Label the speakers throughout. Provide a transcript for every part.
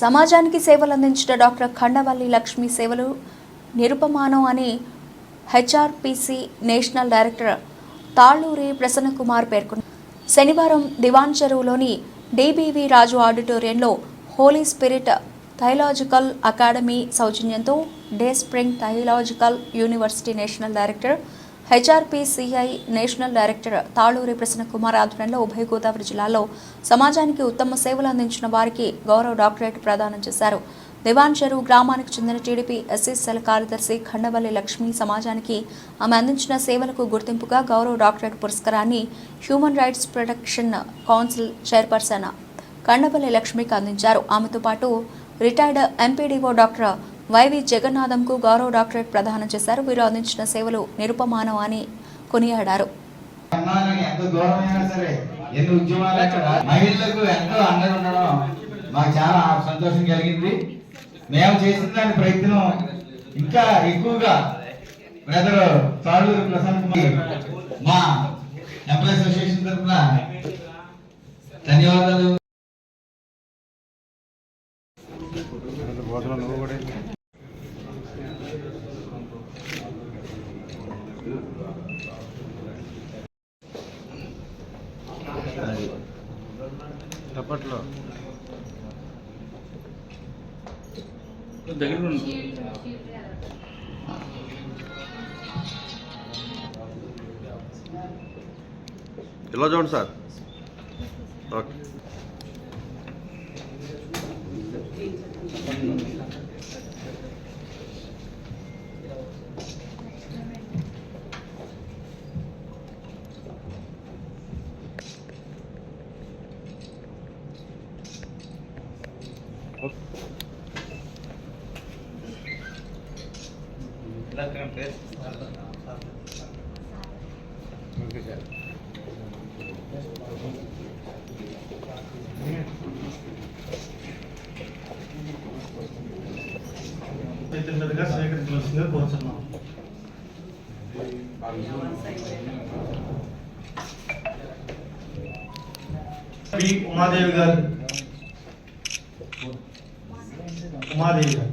Speaker 1: సమాజానికి సేవలు అందించిన డాక్టర్ ఖండవల్లి లక్ష్మి సేవలు నిరుపమానం అని HRPC national director Talluri Prasannakumar పేర్కొన్నారు. శనివారం దివాన్ చెరువులోని డిబివి రాజు ఆడిటోరియంలో హోలీ స్పిరిట్ థైలాజికల్ అకాడమీ సౌజన్యంతో Dayspring Theological University national director HRPCI national director Taluri Prasanna Kumar ఆధ్వర్యంలో ఉభయ గోదావరి జిల్లాలో సమాజానికి ఉత్తమ సేవలు అందించిన వారికి గౌరవ డాక్టరేట్ ప్రదానం చేశారు. దివాన్ చెరువు గ్రామానికి చెందిన టీడీపీ ఎస్ఎస్ఎల్ కార్యదర్శి ఖండవల్లి లక్ష్మి సమాజానికి ఆమె అందించిన సేవలకు గుర్తింపుగా గౌరవ డాక్టరేట్ పురస్కారాన్ని Human Rights Protection Council chairperson Khandavalli లక్ష్మికి అందించారు. ఆమెతో పాటు రిటైర్డ్ ఎంపీడీఓ డాక్టర్ వైవి జగన్నాథంకు గౌరవ డాక్టరేట్ ప్రదానం చేశారు. వీరు అందించిన సేవలు నిరుపమానం అని కొనియాడారు.
Speaker 2: మాకు చాలా సంతోషం కలిగింది. మేము చేసిన దాని ప్రయత్నం ఇంకా ఎక్కువగా బ్రదర్ తాళూరు ప్రశాంత్ మా ఎంప్లాయ్ అసోసియేషన్ తరఫున ధన్యవాదాలు.
Speaker 3: దగ్గర ఇలా చూడండి సార్. ఓకే.
Speaker 4: మీదుగా స్వీకరించవలసిందిగా కోరుతున్నాం. పి. ఉమాదేవి గారు. ఉమాదేవి గారు.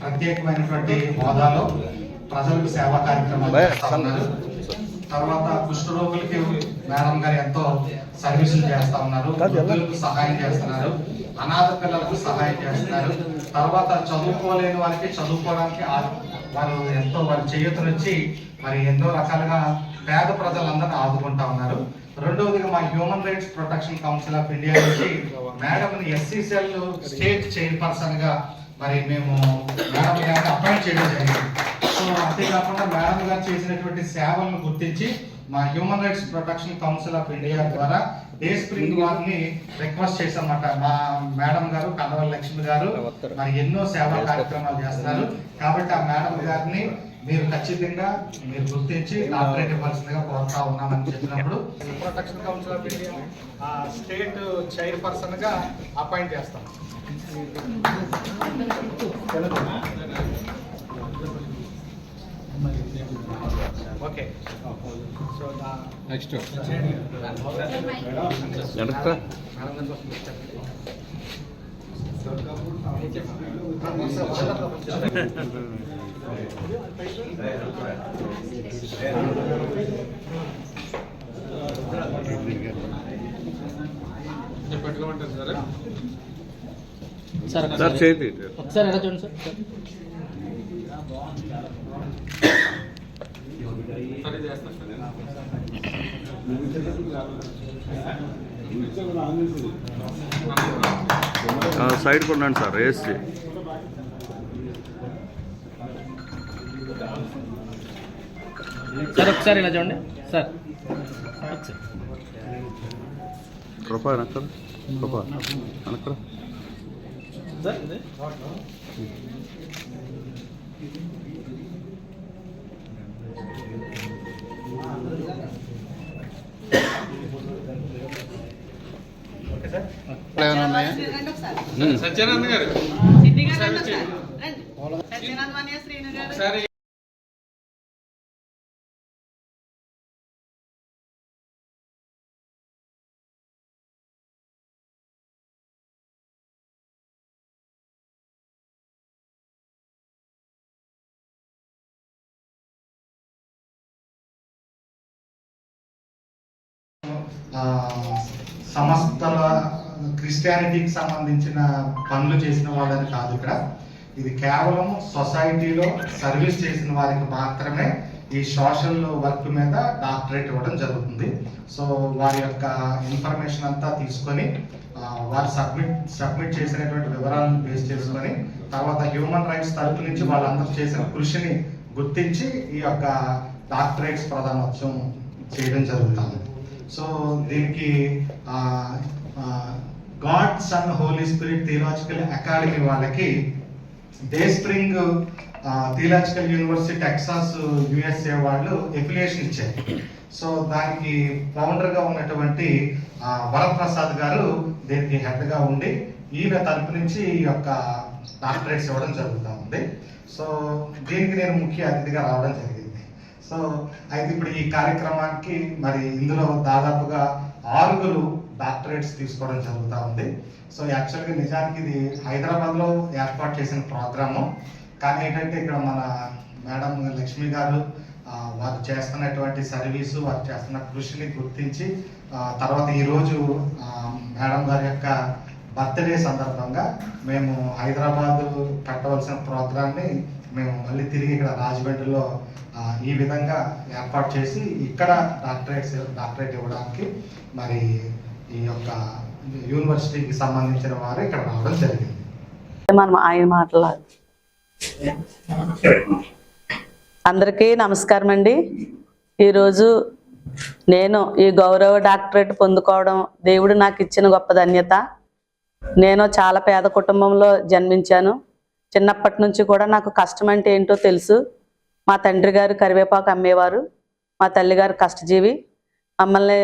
Speaker 2: ప్రత్యేకమైనటువంటి హోదాలో ప్రజలకు సేవా కార్యక్రమాలు ఉన్నారు. తర్వాత కుష్ఠరోగులకి మేడం గారు ఎంతో సర్వీసులు చేస్తా ఉన్నారు. వృద్ధులకు సహాయం చేస్తున్నారు. అనాథ పిల్లలకు సహాయం చేస్తున్నారు. తర్వాత చదువుకోలేని వారికి చదువుకోవడానికి వారు ఎంతో వారి చేయూతనిచ్చి మరి ఎన్నో రకాలుగా పేద ప్రజలందరినీ ఆదుకుంటా ఉన్నారు. రెండవదిగా మా Human Rights Protection Council of India నుంచి మేడం ఎస్సీసీఎల్ స్టేట్ చైర్పర్సన్గా మరి మేము మేడం గారిని అపాయింట్ చేయడం జరిగింది. సో అంతేకాకుండా మేడం గారు చేసినటువంటి సేవలను గుర్తించి మా Human Rights Protection Council of India ద్వారా డే స్ప్రింగ్ వారిని రిక్వెస్ట్ చేశామన్నమాట మా మేడం గారు కన్నవల్లి లక్ష్మి గారు మరి ఎన్నో సేవా కార్యక్రమాలు చేస్తున్నారు కాబట్టి ఆ మేడం గారిని మీరు ఖచ్చితంగా మీరు గుర్తించి డాక్టరేట్ ఇవ్వాల్సిందిగా కోరుతా ఉన్నామని చెప్పినప్పుడు Protection Council of India state చైర్పర్సన్గా అపాయింట్ చేస్తాం. ఓకే సో
Speaker 3: నెక్స్ట్ వెనక్కి
Speaker 5: సార్.
Speaker 3: సార్
Speaker 5: ఒకసారి ఎలా చూడండి సార్?
Speaker 3: సైడ్ కొన్నాను సార్ వేసి
Speaker 5: సార్ ఒకసారి ఇలా చూడండి. సార్. ఒకసారి
Speaker 3: సార్ పాపా వెనక్రా ఏమైనా ఉన్నాయా ఉమ్.
Speaker 5: సత్యానంద్ గారు
Speaker 6: సిద్ధి గారు రండి ఒకసారి. రండి. సత్యానంద్ మాన్య శ్రీను గారు
Speaker 2: సమస్తల క్రిస్టియానిటీకి సంబంధించిన పనులు చేసిన వాళ్ళని కాదు ఇక్కడ. ఇది కేవలం సొసైటీలో సర్వీస్ చేసిన వారికి మాత్రమే ఈ సోషల్ వర్క్ మీద డాక్టరేట్ ఇవ్వడం జరుగుతుంది. సో వారి యొక్క ఇన్ఫర్మేషన్ అంతా తీసుకొని వారు సబ్మిట్ సబ్మిట్ చేసినటువంటి వివరాలను బేస్ చేసుకొని తర్వాత హ్యూమన్ రైట్స్ తరపు నుంచి వాళ్ళందరూ చేసిన కృషిని గుర్తించి ఈ యొక్క డాక్టరేట్స్ ప్రధానోత్సవం చేయడం జరుగుతుంది. సో దీనికి God Son Holy Spirit theological academy వాళ్ళకి Dayspring theological university Texas USA వాళ్ళు ఎఫిలియేషన్ ఇచ్చారు. సో దానికి ఫౌండర్గా ఉన్నటువంటి వరప్రసాద్ గారు దీనికి హెడ్గా ఉండి ఈయన తరపు నుంచి ఈ యొక్క డాక్టరేట్స్ ఇవ్వడం జరుగుతూ ఉంది. సో దీనికి నేను ముఖ్య అతిథిగా రావడం జరిగింది. సో అయితే ఇప్పుడు ఈ కార్యక్రమానికి మరి ఇందులో దాదాపుగా ఆరుగురు డాక్టరేట్స్ తీసుకోవడం జరుగుతూ ఉంది. సో యాక్చువల్గా నిజానికి ఇది హైదరాబాద్లో ఏర్పాటు చేసిన ప్రోగ్రాము. కానీ ఏంటంటే ఇక్కడ మన మేడం లక్ష్మి గారు వారు చేస్తున్నటువంటి సర్వీసు వారు చేస్తున్న కృషిని గుర్తించి తర్వాత ఈరోజు మేడం గారి యొక్క బర్త్డే సందర్భంగా మేము హైదరాబాద్ పెట్టవలసిన ప్రోగ్రామ్ని మేము మళ్ళీ తిరిగి ఇక్కడ రాజమండ్రిలో ఈ విధంగా ఏర్పాటు చేసి ఇక్కడ డాక్టరేట్ డాక్టరేట్ ఇవ్వడానికి మరి ఈ యొక్క యూనివర్సిటీకి సంబంధించిన వారు ఇక్కడ రావడం జరిగింది.
Speaker 6: మనం ఆయన మాట్లాడు అందరికీ నమస్కారం అండి. ఈరోజు నేను ఈ గౌరవ డాక్టరేట్ పొందుకోవడం దేవుడు నాకు ఇచ్చిన గొప్ప ధన్యత. నేను చాలా పేద కుటుంబంలో జన్మించాను. చిన్నప్పటి నుంచి కూడా నాకు కష్టం అంటే ఏంటో తెలుసు. మా తండ్రి గారు కరివేపాకు అమ్మేవారు. మా తల్లిగారు కష్టజీవి. మమ్మల్ని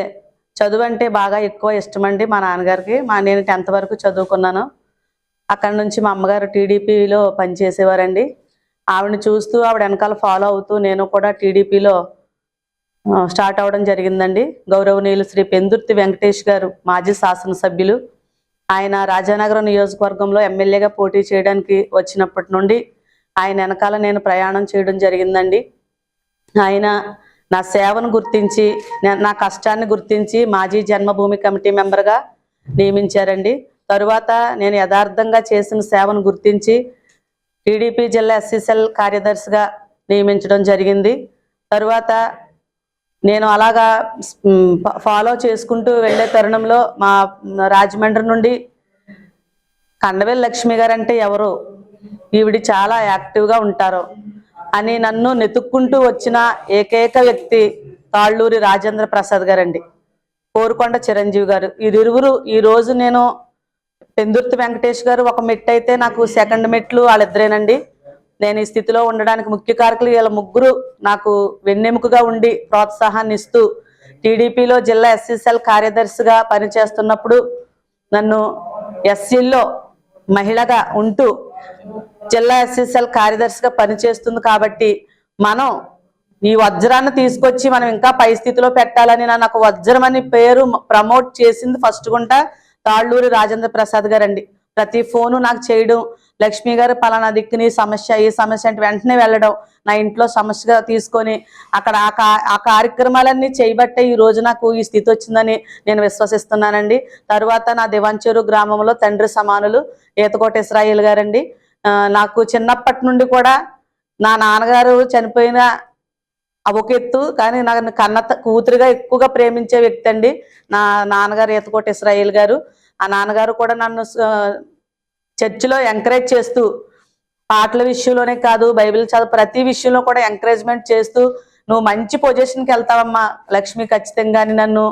Speaker 6: చదువు అంటే బాగా ఎక్కువ ఇష్టం అండి మా నాన్నగారికి. మా నేను టెన్త్ వరకు చదువుకున్నాను. అక్కడ నుంచి మా అమ్మగారు టీడీపీలో పనిచేసేవారండి. ఆవిడని చూస్తూ ఆవిడ వెనకాల ఫాలో అవుతూ నేను కూడా టీడీపీలో స్టార్ట్ అవ్వడం జరిగిందండి. గౌరవనీయులు శ్రీ పెందుర్తి వెంకటేష్ గారు మాజీ శాసనసభ్యులు. ఆయన రాజానగరం నియోజకవర్గంలో ఎమ్మెల్యేగా పోటీ చేయడానికి వచ్చినప్పటి నుండి ఆయన వెనకాల నేను ప్రయాణం చేయడం జరిగిందండి. ఆయన నా సేవను గుర్తించి నా కష్టాన్ని గుర్తించి మాజీ జన్మభూమి కమిటీ మెంబర్గా నియమించారండి. తరువాత నేను యథార్థంగా చేసిన సేవను గుర్తించి టీడీపీ జిల్లా ఎస్సీసెల్ కార్యదర్శిగా నియమించడం జరిగింది. తరువాత నేను అలాగా ఫాలో చేసుకుంటూ వెళ్ళే తరుణంలో మా రాజమండ్రి నుండి కండవేల్ లక్ష్మి గారు అంటే ఎవరు? ఈవిడ చాలా యాక్టివ్గా ఉంటారు. అని నన్ను నెతుక్కుంటూ వచ్చిన ఏకైక వ్యక్తి తాళ్ళూరి రాజేంద్ర ప్రసాద్ గారండి. కోరుకొండ చిరంజీవి గారు. వీరిరువురు ఈరోజు నేను పెందుర్తి వెంకటేష్ గారు ఒక మెట్టు అయితే నాకు సెకండ్ మెట్లు వాళ్ళిద్దరేనండి. నేను ఈ స్థితిలో ఉండడానికి ముఖ్య కారకులు వీళ్ళ ముగ్గురు నాకు వెన్నెముకగా ఉండి ప్రోత్సాహాన్ని ఇస్తూ టీడీపీలో జిల్లా ఎస్సీసెల్ కార్యదర్శిగా పనిచేస్తున్నప్పుడు నన్ను ఎస్సీల్లో మహిళగా ఉంటూ జిల్లా ఎస్సీసెల్ కార్యదర్శిగా పనిచేస్తుంది కాబట్టి మనం ఈ వజ్రాన్ని తీసుకొచ్చి మనం ఇంకా పై స్థితిలో పెట్టాలని నాకు వజ్రం అని పేరు ప్రమోట్ చేసింది ఫస్ట్ గుంట తాళ్ళూరి రాజేంద్ర ప్రసాద్ గారండి. ప్రతి ఫోను నాకు చేయడం లక్ష్మి గారు పలానా దిక్కుని సమస్య ఈ సమస్య అంటే వెంటనే వెళ్ళడం. నా ఇంట్లో సమస్యగా తీసుకొని అక్కడ ఆ కా- ఆ కార్యక్రమాలన్నీ చేయబట్టే ఈ రోజు నాకు ఈ స్థితి వచ్చిందని నేను విశ్వసిస్తున్నానండి. తరువాత నా దివంచూరు గ్రామంలో తండ్రి సమానులు ఈతకోట ఇస్రాయిల్ గారండి నాకు చిన్నప్పటి నుండి కూడా నా నాన్నగారు చనిపోయిన అవకెత్తు ఒక ఎత్తు కానీ నాకు కన్న కూతురుగా ఎక్కువగా ప్రేమించే వ్యక్తి అండి నా నాన్నగారు ఈతకోట ఇస్రాయిల్ గారు. ఆ నాన్నగారు కూడా నన్ను చర్చిలో ఎంకరేజ్ చేస్తూ పాటల విషయంలోనే కాదు బైబిల్ చదువు ప్రతి విషయంలో కూడా ఎంకరేజ్మెంట్ చేస్తూ నువ్వు మంచి పొజిషన్కి వెళ్తావమ్మా లక్ష్మి ఖచ్చితంగా నన్ను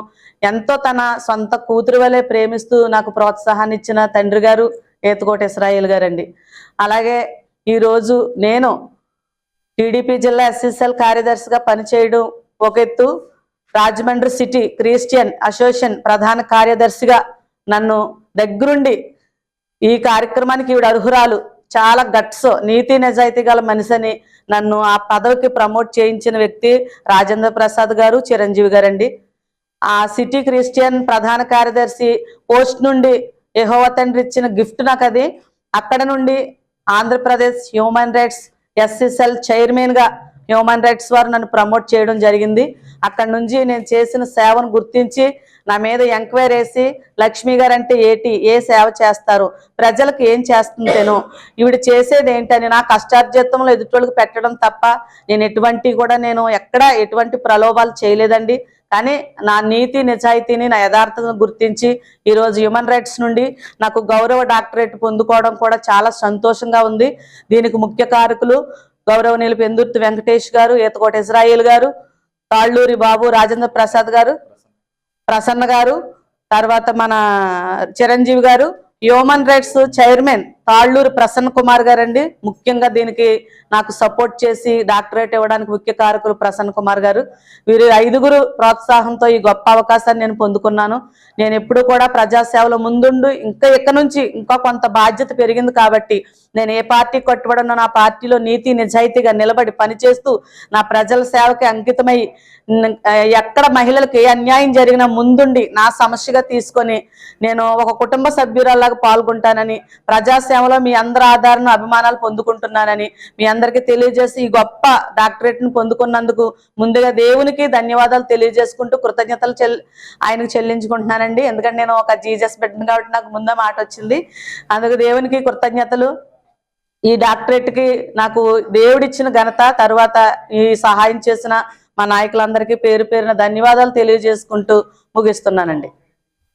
Speaker 6: ఎంతో తన సొంత కూతురు వలె ప్రేమిస్తూ నాకు ప్రోత్సాహాన్ని ఇచ్చిన తండ్రి గారు ఏతుకోట ఇస్రాయిల్ గారండి. అలాగే ఈరోజు నేను టీడీపీ జిల్లా ఎస్ఎస్ఎల్ కార్యదర్శిగా పనిచేయడం ఒక ఎత్తు రాజమండ్రి సిటీ క్రిస్టియన్ అసోసియేషన్ ప్రధాన కార్యదర్శిగా నన్ను దగ్గరుండి ఈ కార్యక్రమానికి ఈవిడ అర్హురాలు. చాలా గట్స్ నీతి నిజాయితీ గల మనిషిని నన్ను ఆ పదవికి ప్రమోట్ చేయించిన వ్యక్తి రాజేంద్ర ప్రసాద్ గారు చిరంజీవి గారండి. ఆ సిటీ క్రిస్టియన్ ప్రధాన కార్యదర్శి పోస్ట్ నుండి యెహోవ తండ్రి ఇచ్చిన గిఫ్ట్ నాకు అది అక్కడ నుండి ఆంధ్రప్రదేశ్ హ్యూమన్ రైట్స్ ఎస్ఎస్ఎల్ చైర్మన్గా హ్యూమన్ రైట్స్ వారు నన్ను ప్రమోట్ చేయడం జరిగింది. అక్కడ నుంచి నేను చేసిన సేవను గుర్తించి నా మీద ఎంక్వైరీ వేసి లక్ష్మి గారు అంటే ఏటి? ఏ సేవ చేస్తారు? ప్రజలకు ఏం చేస్తుంటేను ఈవిడ చేసేది ఏంటని నా కష్టార్జితంలో ఎదుటోళ్ళకి పెట్టడం తప్ప నేను ఎటువంటి కూడా నేను ఎక్కడ ఎటువంటి ప్రలోభాలు చేయలేదండి. కానీ నా నీతి నిజాయితీని నా యథార్థతను గుర్తించి ఈరోజు హ్యూమన్ రైట్స్ నుండి నాకు గౌరవ డాక్టరేట్ పొందుకోవడం కూడా చాలా సంతోషంగా ఉంది. దీనికి ముఖ్య కారకులు గౌరవనీయులు పెందుర్తి వెంకటేష్ గారు ఈతకోట ఇజ్రాయిల్ గారు తాళ్ళూరి బాబు రాజేంద్ర ప్రసాద్ గారు ప్రసన్న గారు తర్వాత మన Chiranjeevi garu human rights chairman Talluru Prasanna Kumar గారండి. ముఖ్యంగా దీనికి నాకు సపోర్ట్ చేసి డాక్టరేట్ ఇవ్వడానికి ముఖ్య కారకులు ప్రసన్న కుమార్ గారు. వీరు ఐదుగురు ప్రోత్సాహంతో ఈ గొప్ప అవకాశాన్ని నేను పొందుకున్నాను. నేను ఎప్పుడు కూడా ప్రజాసేవలో ముందుండు. ఇంకా ఇక్కడ నుంచి ఇంకా కొంత బాధ్యత పెరిగింది కాబట్టి నేను ఏ పార్టీ కట్టుబడినో నా పార్టీలో నీతి నిజాయితీగా నిలబడి పనిచేస్తూ నా ప్రజల సేవకి అంకితమై ఎక్కడ మహిళలకు ఏ అన్యాయం జరిగినా ముందుండి నా సమస్యగా తీసుకొని నేను ఒక కుటుంబ సభ్యురాలాగా పాల్గొంటానని ప్రజాసేవ సేవలో మీ అందరి ఆధారణ అభిమానాలు పొందుకుంటున్నానని మీ అందరికీ తెలియజేసి ఈ గొప్ప డాక్టరేట్ను పొందుకున్నందుకు ముందుగా దేవునికి ధన్యవాదాలు తెలియజేసుకుంటూ కృతజ్ఞతలు ఆయనకు చెల్లించుకుంటున్నానండి. ఎందుకంటే నేను ఒక జీజస్ బిడ్డను కాబట్టి నాకు ముందే మాట వచ్చింది. అందుకు దేవునికి కృతజ్ఞతలు. ఈ డాక్టరేట్కి నాకు దేవుడిచ్చిన ఘనత తర్వాత ఈ సహాయం చేసిన మా నాయకులందరికీ పేరు పేరున ధన్యవాదాలు తెలియజేసుకుంటూ ముగిస్తున్నానండి.